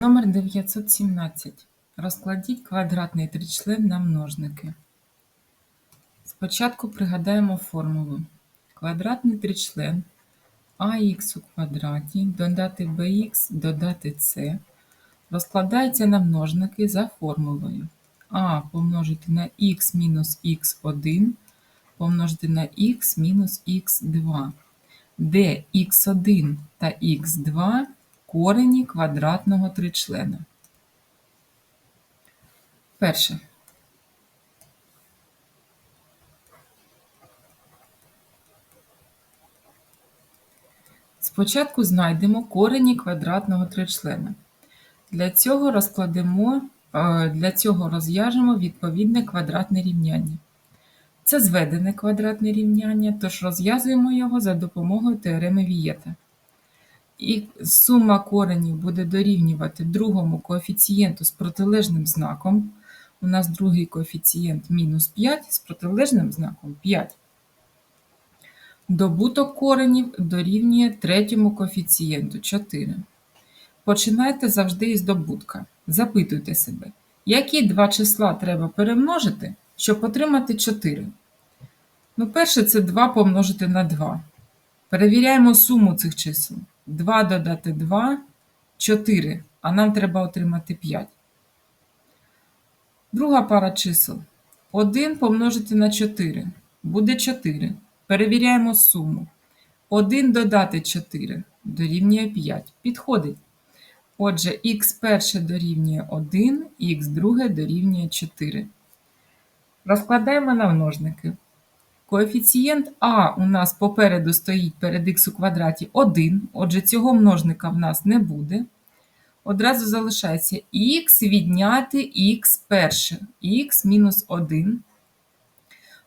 Номер 917. Розкладіть квадратний тричлен на множники. Спочатку пригадаємо формулу. Квадратний тричлен ах у квадраті додати bx додати c розкладається на множники за формулою а помножити на х мінус х1 помножити на х мінус х2, де х1 та х2 корені квадратного тричлена. Перше. Спочатку знайдемо корені квадратного тричлена. Для цього розкладемо, е, для цього розв'яжемо відповідне квадратне рівняння. Це зведене квадратне рівняння, тож розв'язуємо його за допомогою теореми Вієта і сума коренів буде дорівнювати другому коефіцієнту з протилежним знаком. У нас другий коефіцієнт мінус 5 з протилежним знаком 5. Добуток коренів дорівнює третьому коефіцієнту 4. Починайте завжди із добутка. Запитуйте себе, які два числа треба перемножити, щоб отримати 4. Ну, перше, це 2 помножити на 2. Перевіряємо суму цих чисел. 2 додати 2 4, а нам треба отримати 5. Друга пара чисел. 1 помножити на 4 буде 4. Перевіряємо суму. 1 додати 4 дорівнює 5. Підходить. Отже, х перше дорівнює 1, х друге дорівнює 4. Розкладаємо на множники. Коефіцієнт А у нас попереду стоїть перед х у квадраті 1, отже, цього множника в нас не буде. Одразу залишається х відняти х перше, х мінус 1.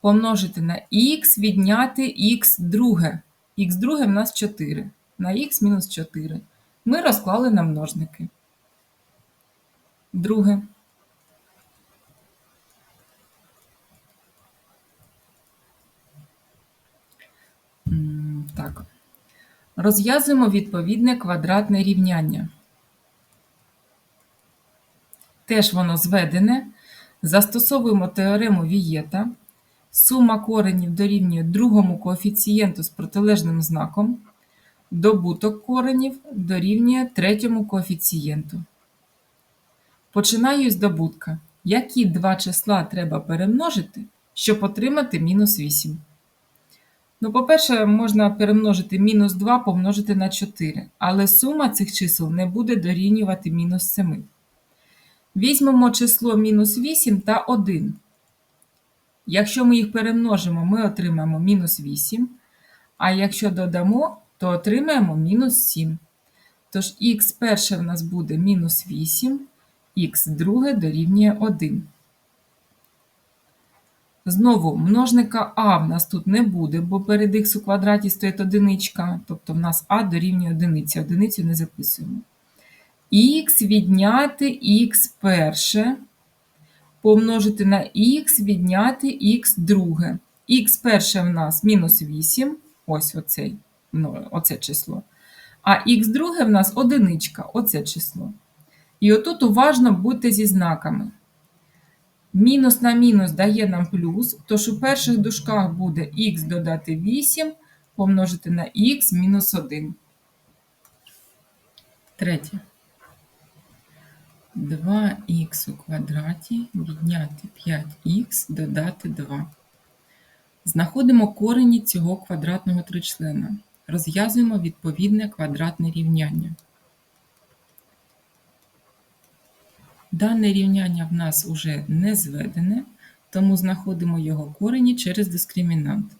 Помножити на х відняти х друге. Х друге в нас 4. На х мінус 4. Ми розклали на множники. Друге. Так. Розв'язуємо відповідне квадратне рівняння. Теж воно зведене. Застосовуємо теорему Вієта. Сума коренів дорівнює другому коефіцієнту з протилежним знаком. Добуток коренів дорівнює третьому коефіцієнту. Починаю з добутка. Які два числа треба перемножити, щоб отримати мінус 8? Ну, по-перше, можна перемножити мінус 2 помножити на 4, але сума цих чисел не буде дорівнювати мінус 7. Візьмемо число мінус 8 та 1. Якщо ми їх перемножимо, ми отримаємо мінус 8, а якщо додамо, то отримаємо мінус 7. Тож х перше в нас буде мінус 8, х друге дорівнює 1. Знову множника а в нас тут не буде, бо перед х у квадраті стоїть одиничка, тобто в нас а дорівнює одиниці, одиницю не записуємо. Х відняти х перше, помножити на х відняти х друге. Х перше в нас мінус 8, ось оцей, ну, оце число. А х друге в нас одиничка, оце число. І отут уважно будьте зі знаками. Мінус на мінус дає нам плюс, тож у перших дужках буде х додати 8 помножити на х мінус 1. Третє. 2х у квадраті відняти 5х додати 2. Знаходимо корені цього квадратного тричлена. Розв'язуємо відповідне квадратне рівняння. Дане рівняння в нас уже не зведене, тому знаходимо його корені через дискримінант.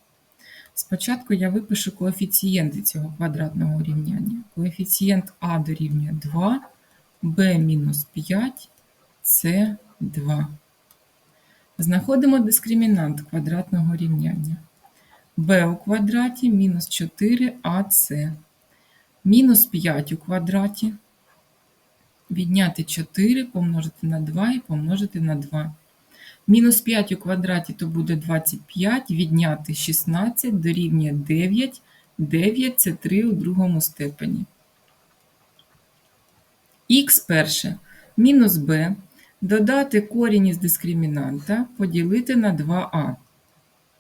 Спочатку я випишу коефіцієнти цього квадратного рівняння. Коефіцієнт А дорівнює 2, Б мінус 5, С 2. Знаходимо дискримінант квадратного рівняння. b у квадраті мінус 4ac. Мінус 5 у квадраті відняти 4, помножити на 2 і помножити на 2. Мінус 5 у квадраті то буде 25, відняти 16 дорівнює 9. 9 це 3 у другому степені. х перше мінус b додати корінь із дискримінанта поділити на 2а.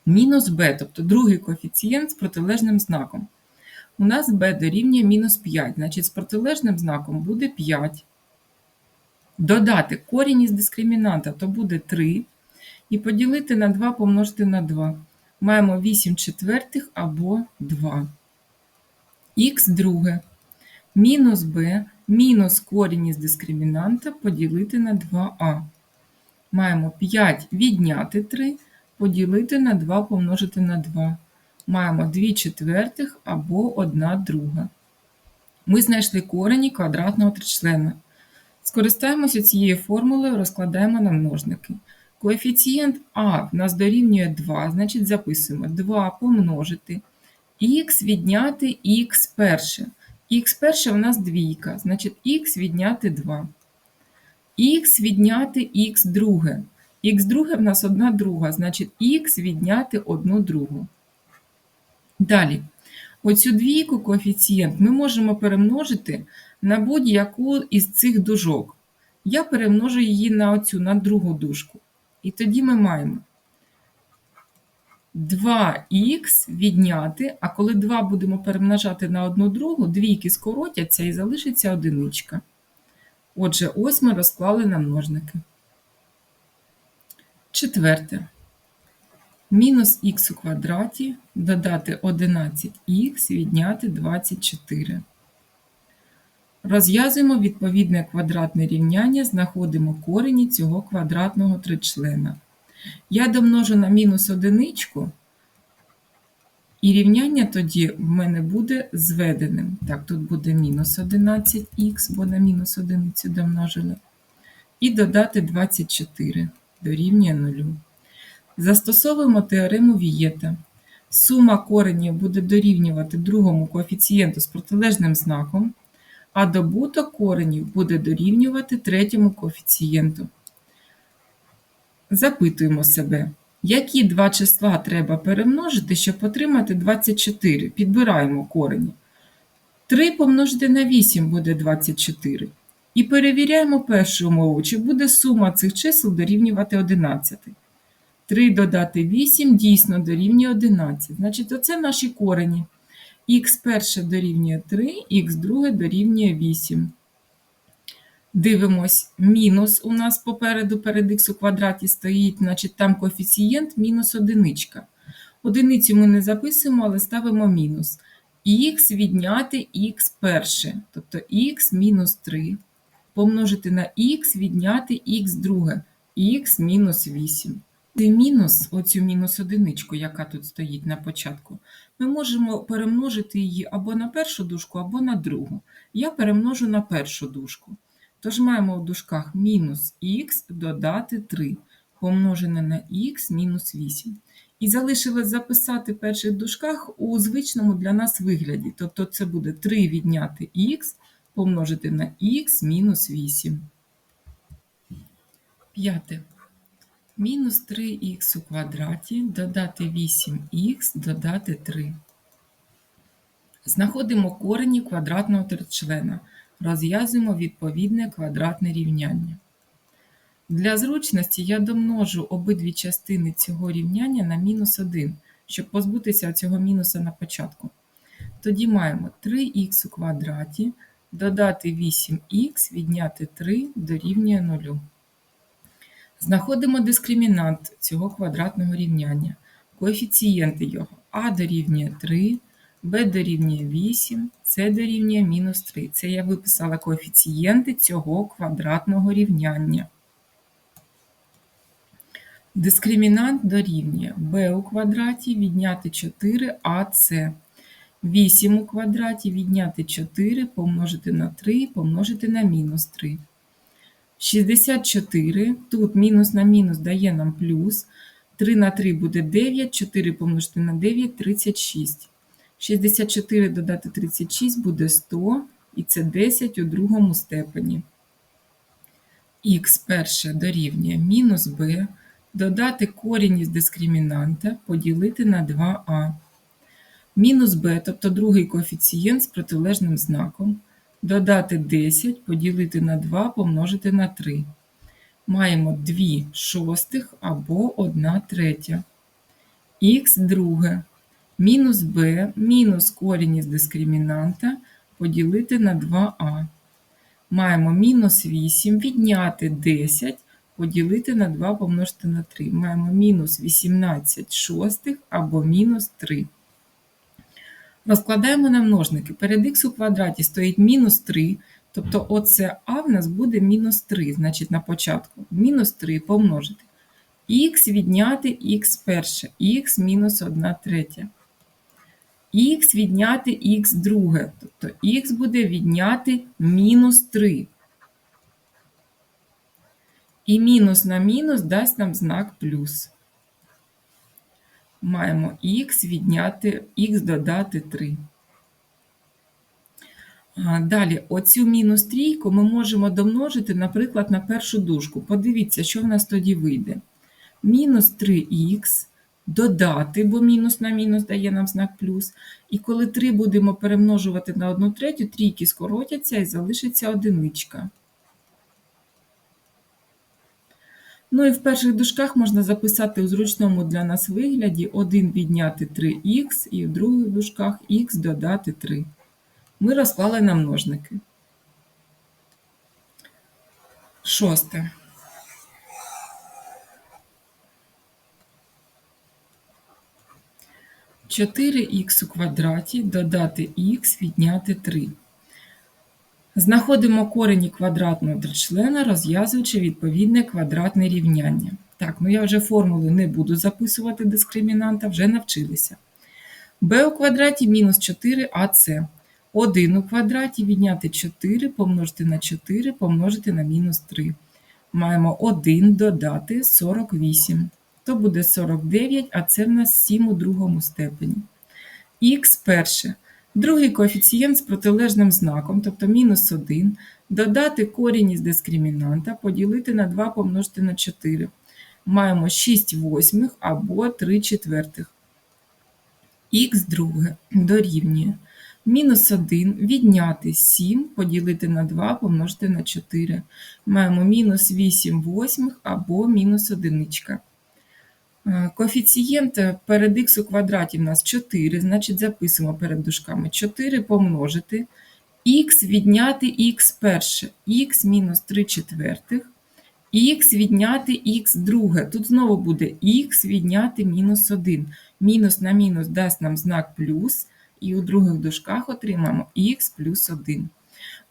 Мінус b, тобто другий коефіцієнт з протилежним знаком. У нас b дорівнює мінус 5, значить з протилежним знаком буде 5. Додати корінь із дискримінанта, то буде 3. І поділити на 2 помножити на 2. Маємо 8 четвертих або 2. Х друге. Мінус b мінус корінь із дискримінанта поділити на 2а. Маємо 5 відняти 3, поділити на 2 помножити на 2. Маємо 2 четвертих або 1 друга. Ми знайшли корені квадратного тричлена. Скористаємося цією формулою, розкладаємо на множники. Коефіцієнт А в нас дорівнює 2, значить записуємо 2 помножити. Х відняти х перше. Х перше в нас двійка, значить х відняти 2. Х відняти х друге. Х друге в нас одна друга, значить х відняти одну другу. Далі, оцю двійку коефіцієнт ми можемо перемножити на будь-яку із цих дужок. Я перемножу її на оцю, на другу дужку. І тоді ми маємо 2х відняти, а коли 2 будемо перемножати на одну другу, двійки скоротяться і залишиться одиничка. Отже, ось ми розклали на множники. Четверте. Мінус х у квадраті додати 11х відняти 24. Розв'язуємо відповідне квадратне рівняння, знаходимо корені цього квадратного тричлена. Я домножу на мінус одиничку, і рівняння тоді в мене буде зведеним. Так, тут буде мінус 11х, бо на мінус одиницю домножили. І додати 24 дорівнює 0. Застосовуємо теорему Вієта. Сума коренів буде дорівнювати другому коефіцієнту з протилежним знаком, а добуток коренів буде дорівнювати третьому коефіцієнту. Запитуємо себе, які два числа треба перемножити, щоб отримати 24. Підбираємо корені. 3 помножити на 8 буде 24. І перевіряємо першу умову, чи буде сума цих чисел дорівнювати 11. 3 додати 8 дійсно дорівнює 11. Значить, оце наші корені. Х перше дорівнює 3, х друге дорівнює 8. Дивимось, мінус у нас попереду перед х у квадраті стоїть, значить там коефіцієнт мінус одиничка. Одиницю ми не записуємо, але ставимо мінус. Х відняти х перше, тобто х мінус 3. Помножити на х відняти х друге, х мінус 8. Цей мінус, оцю мінус одиничку, яка тут стоїть на початку, ми можемо перемножити її або на першу дужку, або на другу. Я перемножу на першу дужку. Тож маємо в дужках мінус х додати 3, помножене на х мінус 8. І залишилось записати в перших дужках у звичному для нас вигляді. Тобто це буде 3 відняти х помножити на х мінус 8. П'яте. Мінус 3х у квадраті додати 8х додати 3. Знаходимо корені квадратного тричлена. Розв'язуємо відповідне квадратне рівняння. Для зручності я домножу обидві частини цього рівняння на мінус 1, щоб позбутися цього мінуса на початку. Тоді маємо 3х у квадраті додати 8х відняти 3 дорівнює 0. Знаходимо дискримінант цього квадратного рівняння. Коефіцієнти його а дорівнює 3, b дорівнює 8, c дорівнює мінус 3. Це я виписала коефіцієнти цього квадратного рівняння. Дискримінант дорівнює b у квадраті відняти 4ac. 8 у квадраті відняти 4 помножити на 3 помножити на мінус 3. 64. Тут мінус на мінус дає нам плюс. 3 на 3 буде 9, 4 помножити на 9 36. 64 додати 36 буде 100, і це 10 у другому степені. Х перше дорівнює мінус b, додати корінь із дискримінанта, поділити на 2а. Мінус b, тобто другий коефіцієнт з протилежним знаком, додати 10, поділити на 2, помножити на 3. Маємо 2 шостих або 1 третя. Х друге мінус b мінус корінь із дискримінанта поділити на 2а. Маємо мінус 8 відняти 10 поділити на 2 помножити на 3. Маємо мінус 18 шостих або мінус 3. Розкладаємо на множники. Перед х у квадраті стоїть мінус 3, тобто оце а в нас буде мінус 3, значить на початку. Мінус 3 помножити. х відняти х перше, х мінус 1 третя. х відняти х друге, тобто х буде відняти мінус 3. І мінус на мінус дасть нам знак плюс. Маємо х відняти х додати 3. Далі, оцю мінус трійку ми можемо домножити, наприклад, на першу дужку. Подивіться, що в нас тоді вийде. Мінус 3х додати, бо мінус на мінус дає нам знак плюс. І коли 3 будемо перемножувати на 1 третю, трійки скоротяться і залишиться одиничка. Ну і в перших дужках можна записати у зручному для нас вигляді 1 відняти 3х і в других дужках х додати 3. Ми розклали на множники. Шосте. Чотири х у квадраті додати х відняти 3. Знаходимо корені квадратного тричлена, розв'язуючи відповідне квадратне рівняння. Так, ну я вже формулу не буду записувати дискримінанта, вже навчилися. b у квадраті мінус 4ac. 1 у квадраті відняти 4 помножити на 4 помножити на мінус 3. Маємо 1 додати 48. То буде 49, а це в нас 7 у другому степені. Х перше. Другий коефіцієнт з протилежним знаком, тобто мінус 1, додати корінь із дискримінанта, поділити на 2 помножити на 4. Маємо 6 восьмих або 3 четвертих. Х друге дорівнює. Мінус 1 відняти 7, поділити на 2 помножити на 4. Маємо мінус 8 восьмих або мінус 1. Е, Коефіцієнт перед х у квадраті в нас 4, значить записуємо перед дужками 4 помножити, х відняти х перше, х мінус 3 четвертих, х відняти х друге. Тут знову буде х відняти мінус 1. Мінус на мінус дасть нам знак плюс, і у других дужках отримаємо х плюс 1.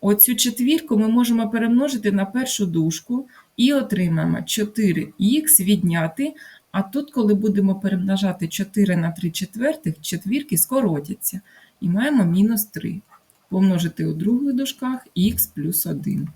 Оцю четвірку ми можемо перемножити на першу дужку і отримаємо 4х відняти. А тут, коли будемо перемножати 4 на 3 четвертих, четвірки скоротяться. І маємо мінус 3. Помножити у других дужках х плюс 1.